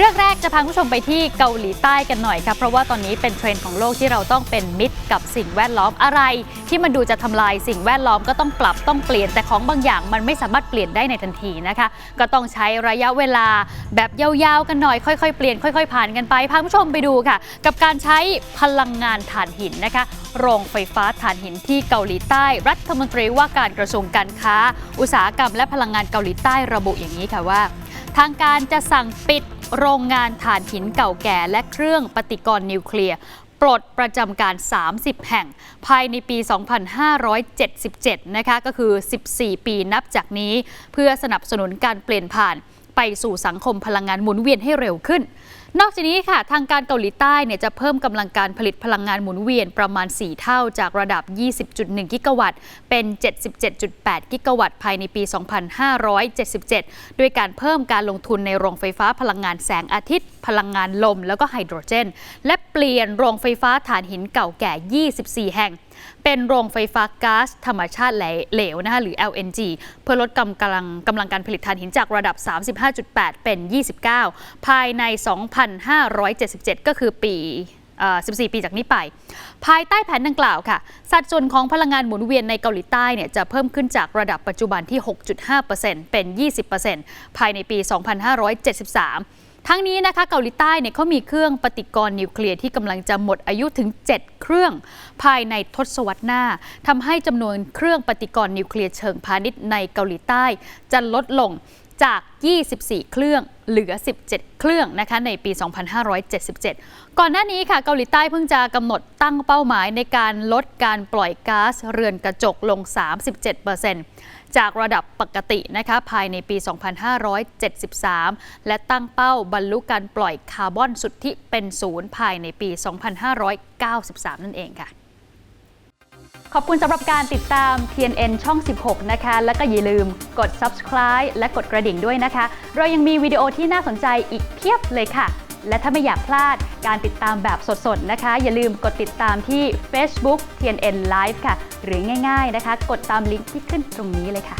เรื่องแรกจะพาผู้ชมไปที่เกาหลีใต้กันหน่อยครับเพราะว่าตอนนี้เป็นเทรนด์ของโลกที่เราต้องเป็นมิตรกับสิ่งแวดล้อมอะไร ที่มันดูจะทำลายสิ่งแวดล้อมก็ต้องปรับต้องเปลี่ยนแต่ของบางอย่างมันไม่สามารถเปลี่ยนได้ในทันทีนะคะ ก็ต้องใช้ระยะเวลาแบบยาวๆกันหน่อยค่อยๆเปลี่ยนค่อย ๆ ผ่านกันไปพาผู้ชมไปดูค่ะ กับการใช้พลังงานถ่านหินนะคะ โรงไฟฟ้าถ่านหินที่เกาหลีใต้ รัฐมนตรีว่าการกระทรวงการค้า อุตสาหกรรม และพลังงานเกาหลีใต้ระบุอย่างนี้ค่ะว่า ทางการจะสั่งปิด โรงงานถ่านหินเก่าแก่และเครื่องปฏิกรณ์นิวเคลียร์ปลดประจำการ 30 แห่ง ภายในปี 2577 นะคะ ก็คือ 14 ปีนับจากนี้ เพื่อสนับสนุนการเปลี่ยนผ่านไปสู่สังคมพลังงานหมุนเวียนให้เร็วขึ้น นอกจากนี้ค่ะ ทางการเกาหลีใต้เนี่ยจะเพิ่มกำลังการผลิตพลังงานหมุนเวียนประมาณ 4 เท่าจากระดับ 20.1 กิกะวัตต์ เป็น 77.8 กิกะวัตต์ ภายในปี 2577 ด้วยการเพิ่มการลงทุนในโรงไฟฟ้าพลังงานแสงอาทิตย์ พลังงานลม แล้วก็ไฮโดรเจน และเปลี่ยนโรงไฟฟ้าถ่านหินเก่าแก่ 24 แห่ง เป็นโรงไฟฟ้าก๊าซธรรมชาติเหลวนะคะหรือ LNG เพื่อลดกำลังกำลังการผลิตถ่านหินจากระดับ 35.8 เป็น 29 ภายใน2,577 ก็คือปี 14 ปีจากนี้ไป ภายใต้แผนดังกล่าวค่ะ สัดส่วนของพลังงานหมุนเวียนในเกาหลีใต้เนี่ยจะเพิ่มขึ้นจากระดับปัจจุบันที่ 6.5%เป็น 20%ภายในปี 2573 ทั้งนี้นะคะเกาหลีใต้เนี่ยเขามีเครื่องปฏิกรณ์นิวเคลียร์ที่กำลังจะหมดอายุถึง 7 เครื่องภายในทศวรรษหน้าทำให้จำนวนเครื่องปฏิกรณ์นิวเคลียร์เชิงพาณิชย์ในเกาหลีใต้จะลดลง จาก 24 เครื่องเหลือ 17 เครื่องนะคะในปี 2577 ก่อนหน้านี้ค่ะเกาหลีใต้เพิ่งจะกำหนดตั้งเป้าหมายในการลดการปล่อยก๊าซเรือนกระจกลง 37%จากระดับปกตินะคะภายในปี 2573 และตั้งเป้าบรรลุการปล่อยคาร์บอนสุทธิเป็นศูนย์ภายในปี 2593 นั่นเองค่ะ ขอบคุณสำหรับการติดตาม TNN ช่อง 16 นะคะ แล้วก็อย่าลืมกด subscribe และกดกระดิ่งด้วยนะคะ เรายังมีวิดีโอที่น่าสนใจอีกเพียบเลยค่ะ และถ้าไม่อยากพลาดการติดตามแบบสดๆนะคะ อย่าลืมกดติดตามที่ Facebook TNN Live ค่ะ หรือง่ายๆนะคะ กดตามลิงก์ที่ขึ้นตรงนี้เลยค่ะ